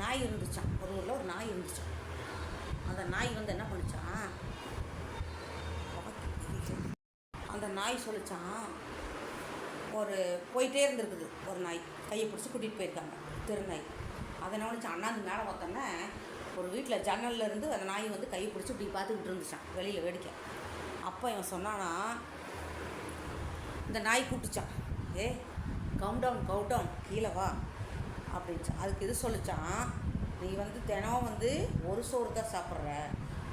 நாய் இருந்துச்சான் ஒரு ஊரில் ஒரு நாய் இருந்துச்சான் அந்த நாய் வந்து என்ன பண்ணுச்சான் அந்த நாய் சொல்லிச்சான் ஒரு போயிட்டே இருந்திருக்குது ஒரு நாய். கையை பிடிச்சி கூட்டிகிட்டு போயிருக்காங்க திருநாய் அதை நினச்சி அண்ணாந்து மேலே பார்த்தோன்னே ஒரு வீட்டில் ஜன்னல்ல இருந்து அந்த நாய் வந்து கையை பிடிச்சி இப்படி பார்த்துக்கிட்டு இருந்துச்சான் வெளியில் வேடிக்கை. அப்போ இவன் சொன்னானா இந்த நாய் கூப்பிட்டுச்சான் ஏ கவுண்டவுன் கவுண்டவுன் கீழே வா. அப்படின்ச்சு அதுக்கு இது சொல்லிச்சான்? நீ வந்து தினம் வந்து ஒரு சோறு தான் சாப்பிட்ற.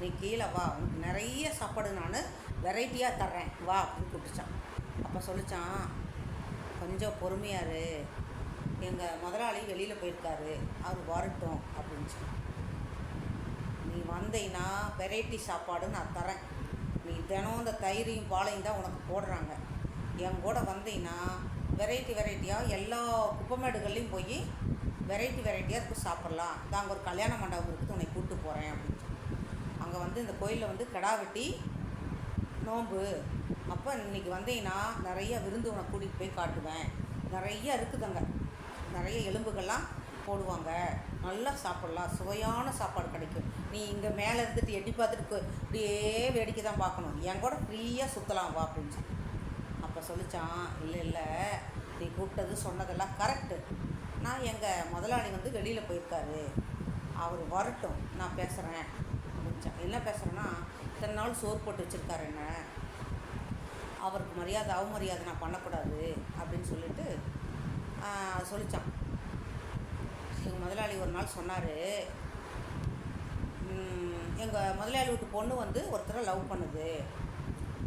நீ கீழே வா. உனக்கு நிறைய சாப்பாடு நான் வெரைட்டியாக தர்றேன். வா அப்படின்னு கூப்பிட்டுச்சான். அப்போ சொல்லிச்சான் கொஞ்சம் பொறுமையாரு எங்கள் முதலாளி வெளியில் போயிருக்காரு. அவர் வரட்டும். அப்படின்ச்சு நீ வந்தீங்கன்னா வெரைட்டி சாப்பாடு நான் தரேன் நீ தினம் இந்த தயிரையும் பாலையும் தான் உனக்கு போடுறாங்க. என் கூட வந்தீங்கன்னா வெரைட்டி வெரைட்டியாக எல்லா குப்பமேடுகள்லையும் போய் வெரைட்டி வெரைட்டியாக இருக்கும் சாப்பிட்லாம். இதான் அங்கே ஒரு கல்யாண மண்டபம் இருக்குது உன்னை கூப்பிட்டு போகிறேன் அப்படின்னு அங்கே வந்து இந்த கோயிலில் வந்து கிடா வெட்டி நோம்பு. அப்போ இன்னைக்கு வந்தீங்கன்னா நிறைய விருந்து உனக்கு கூட்டிகிட்டு போய் காட்டுவேன். நிறைய இருக்குது அங்கே. நிறைய எலும்புகள்லாம் போடுவாங்க. நல்லா சாப்பிட்லாம். சுவையான சாப்பாடு கிடைக்கும். நீ இங்கே மேலே இருந்துட்டு எட்டி பார்த்துட்டு அப்படியே இப்படியே வேடிக்கை தான் பார்க்கணும். என் கூட ஃப்ரீயாக சுற்றலாம் வா அப்படின்னு அப்போ சொல்லிச்சான் இல்லை இல்லை. நீ கூப்பிட்டது சொன்னதெல்லாம் கரெக்டு ஆனால் எங்கள் முதலாளி வந்து வெளியில் போயிருக்காரு. அவர் வரட்டும் நான் பேசுகிறேன் அப்படின்ச்சான் என்ன பேசுகிறேன்னா இத்தனை நாள் சோறு போட்டு வச்சுருக்காரு என்ன? அவருக்கு மரியாதை அவமரியாதை நான் பண்ணக்கூடாது அப்படின்னு சொல்லிட்டு சொல்லித்தான் எங்கள் முதலாளி ஒரு நாள் சொன்னார் எங்கள் முதலாளி வீட்டு பொண்ணு வந்து ஒருத்தரை லவ் பண்ணுது.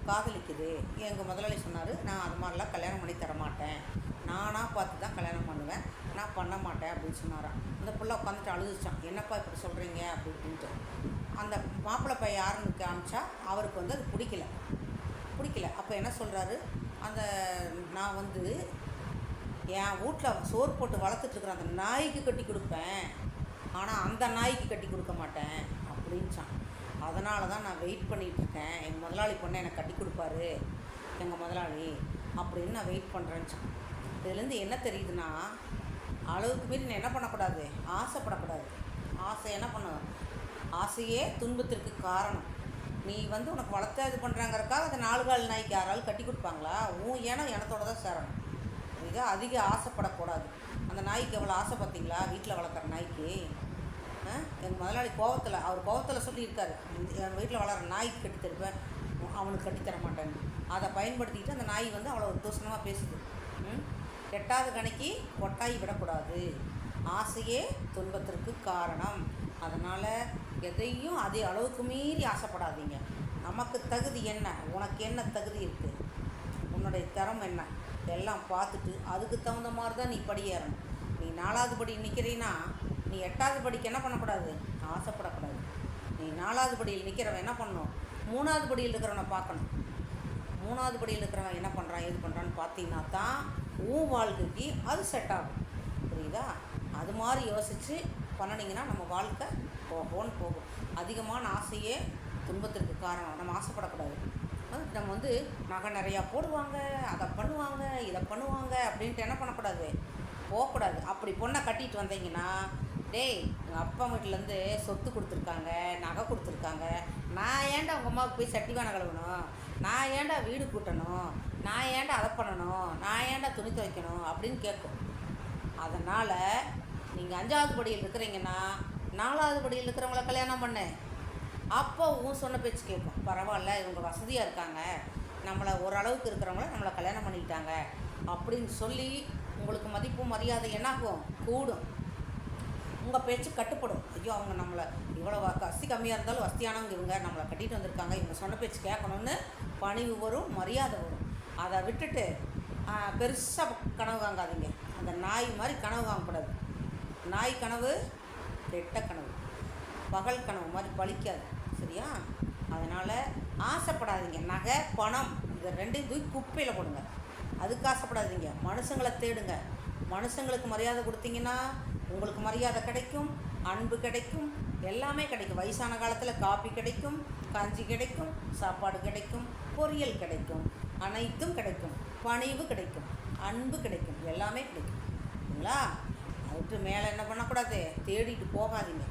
காதலிக்குது. எங்கள் முதலாளி சொன்னார் நான் அது மாதிரிலாம் கல்யாணம் பண்ணி தர மாட்டேன் நானாக பார்த்து தான் கல்யாணம் பண்ணுவேன். நான் பண்ண மாட்டேன் அப்படின்னு சொன்னாராம். அந்த பிள்ளை உட்காந்துட்டு அழுதுச்சான் என்னப்பா இப்படி சொல்கிறீங்க அப்படின்ட்டு அந்த மாப்பிள்ளை பையன் யாருன்னு காமிச்சா அவருக்கு வந்து அது பிடிக்கல. பிடிக்கல. அப்போ என்ன சொல்கிறாரு அந்த நான் வந்து என் வீட்டில் சோறு போட்டு வளர்த்துட்டு அந்த நாய்க்கு கட்டி கொடுப்பேன். ஆனால் அந்த நாய்க்கு கட்டி கொடுக்க மாட்டேன். அப்படின்ச்சான் அதனால தான் நான் வெயிட் பண்ணிகிட்டு இருக்கேன் எங்கள் முதலாளி பொண்ணை எனக்கு கட்டி கொடுப்பாரு. எங்கள் முதலாளி அப்படின்னு நான் வெயிட் பண்ணுறேன்னு இதுலேருந்து என்ன தெரியுதுன்னா அளவுக்கு மீறி நான் என்ன பண்ணக்கூடாது? ஆசைப்படக்கூடாது. ஆசை என்ன பண்ணும் ஆசையே துன்பத்திற்கு காரணம். நீ வந்து உனக்கு வளர்த்த இது பண்ணுறாங்கிறக்காக அந்த நாலு கால் நாய்க்கு யாராலும் கட்டி கொடுப்பாங்களா? உன் இனம் இனத்தோட தான் சேரணும். மிக அதிக ஆசைப்படக்கூடாது. அந்த நாய்க்கு எவ்வளோ ஆசை பார்த்தீங்களா? வீட்டில் வளர்க்குற நாய்க்கு? எங்கள் முதலாளி கோவத்தில் அவர் கோவத்தில் சொல்லியிருக்காரு என் வீட்டில் வளர்கிற நாய்க்கு கட்டித்தருப்பேன் அவனுக்கு கட்டித்தர மாட்டேன்னு. அதை பயன்படுத்திக்கிட்டு அந்த நாய் வந்து அவ்வளோ தூசணமாக பேசுது. ம்? எட்டாத கணக்கி கொட்டாயி விடக்கூடாது. ஆசையே துன்பத்திற்கு காரணம். அதனால் எதையும் அதே அளவுக்கு மீறி ஆசைப்படாதீங்க. நமக்கு தகுதி என்ன? உனக்கு என்ன தகுதி இருக்குது உன்னுடைய திறம் என்ன? எல்லாம் பார்த்துட்டு அதுக்கு தகுந்த மாதிரி தான் நீ படியேறணும். நீ நாலாவது படி நிற்கிறீன்னா நீ எட்டாவது படிக்கு என்ன பண்ணக்கூடாது? ஆசைப்படக்கூடாது. நீ நாலாவது படியில் நிற்கிறவன் என்ன பண்ணணும் மூணாவது படியில் இருக்கிறவனை பார்க்கணும். மூணாவது படியில் இருக்கிறவன் என்ன பண்ணுறான் எது பண்ணுறான்னு பார்த்தீங்கன்னா தான் உன் வாழ்க்கைக்கு அது செட் ஆகும். புரியுதா? அது மாதிரி யோசித்து பண்ணினீங்கன்னா நம்ம வாழ்க்கை போகோன்னு போகும். அதிகமான ஆசையே துன்பத்திற்கு காரணம். நம்ம ஆசைப்படக்கூடாது. அது நம்ம வந்து நகை நிறையா போடுவாங்க அதை பண்ணுவாங்க இதை பண்ணுவாங்க அப்படின்ட்டு என்ன பண்ணக்கூடாது? போகக்கூடாது. அப்படி பொண்ணை கட்டிட்டு வந்தீங்கன்னா டேய் எங்கள் அப்பா வீட்டிலேருந்து சொத்து கொடுத்துருக்காங்க நகை கொடுத்துருக்காங்க. நான் ஏன்டா உங்கள் அம்மாவுக்கு போய் சட்டிவான கழுவணும்? நான் ஏன்டா வீடு கூட்டணும்? நான் ஏன்டா அதை பண்ணணும்? நான் ஏன்டா துணி துவைக்கணும்? அப்படின்னு கேட்கும். அதனால் நீங்கள் அஞ்சாவது படியில் இருக்கிறீங்கன்னா நாலாவது படியில் இருக்கிறவங்கள கல்யாணம் பண்ணு. அப்போ உன் சொன்ன பேச்சு கேட்போம் பரவாயில்ல இவங்க வசதியாக இருக்காங்க. நம்மளை ஓரளவுக்கு இருக்கிறவங்கள நம்மளை கல்யாணம் பண்ணிக்கிட்டாங்க. அப்படின்னு சொல்லி உங்களுக்கு மதிப்பு மரியாதை என்னாகும்? கூடும். உங்கள் பேச்சு கட்டுப்படும். ஐயோ அவங்க நம்மளை இவ்வளோ வசதி கம்மியாக இருந்தாலும் வசதியானவங்க இவங்க நம்மளை கட்டிட்டு வந்திருக்காங்க. இவங்க சொன்ன பேச்சு கேட்கணும்னு பணிவு வரும் மரியாதை வரும். அதை விட்டுட்டு பெருசாக கனவு வாங்காதீங்க. அந்த நாய் மாதிரி கனவு வாங்கக்கூடாது. நாய் கனவு கெட்ட கனவு. பகல் கனவு மாதிரி பலிக்காது சரியா? அதனால் ஆசைப்படாதீங்க. நகை பணம் இதை ரெண்டையும் தூக்கி குப்பையில் போடுங்க. அதுக்கு ஆசைப்படாதீங்க. மனுஷங்களை தேடுங்க. மனுஷங்களுக்கு மரியாதை கொடுத்தீங்கன்னா உங்களுக்கு மரியாதை கிடைக்கும் அன்பு கிடைக்கும் எல்லாமே கிடைக்கும். வயசான காலத்தில் காப்பி கிடைக்கும் கஞ்சி கிடைக்கும் சாப்பாடு கிடைக்கும் பொரியல் கிடைக்கும் அனைத்தும் கிடைக்கும். பணிவு கிடைக்கும் அன்பு கிடைக்கும் எல்லாமே கிடைக்கும். சரிங்களா விட்டு மேலே என்ன பண்ணக்கூடாது? தேடிட்டு போகாதீங்க.